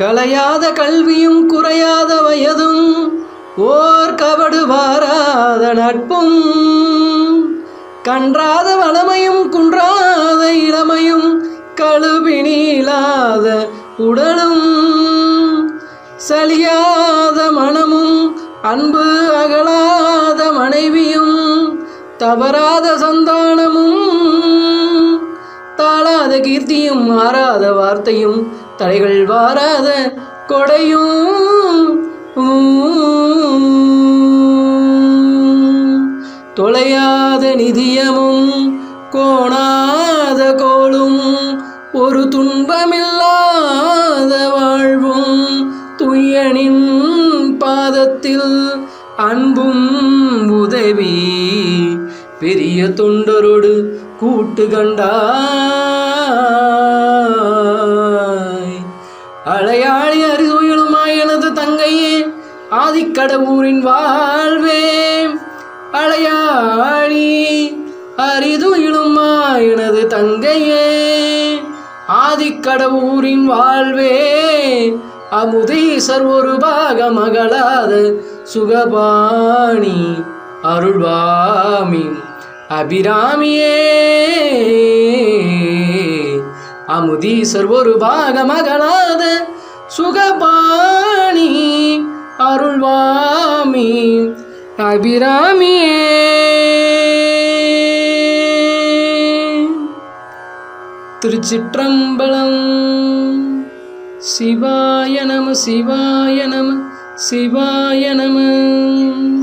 கலையாத கல்வியும் குறையாத வயதும் ஓர் கபடு வாராத நட்பும். கன்றாத வளமையும் குன்றாத இளமையும் கழுவினிலாத உடலும். சலியாத மனமும் அன்பு அகலாத மனைவியும் தவறாத சந்தானமும். தாளாத கீர்த்தியும் மாறாத வார்த்தையும் தடைகள் வாராத கொடையும். தொலையாத நிதியமும் கோணாத கோளும். ஒரு துன்பமில்லாத வாழ்வும் துயனின் பாதத்தில் அன்பும் உதவி. பெரிய தொண்டரோடு கூட்டு கண்டா அழையாளி அறிதுயிலுமாய் எனது தங்கையே ஆதிக்கடவுரின் வாழ்வே. அழையாளி அரிதுயிலுமா எனது தங்கையே ஆதிக்கடவுரின் வாழ்வே. அமுதீசர் ஒரு பாக மகளாத சுகபாணி அருள்வாமி அபிராமியே. அமுதீசர் ஒரு பாக மகளாத சுகபாணி அருள்வாமி அபிராமியே. திருச்சிற்றம்பலம் சிவாய நம சிவாய நம சிவாய நம.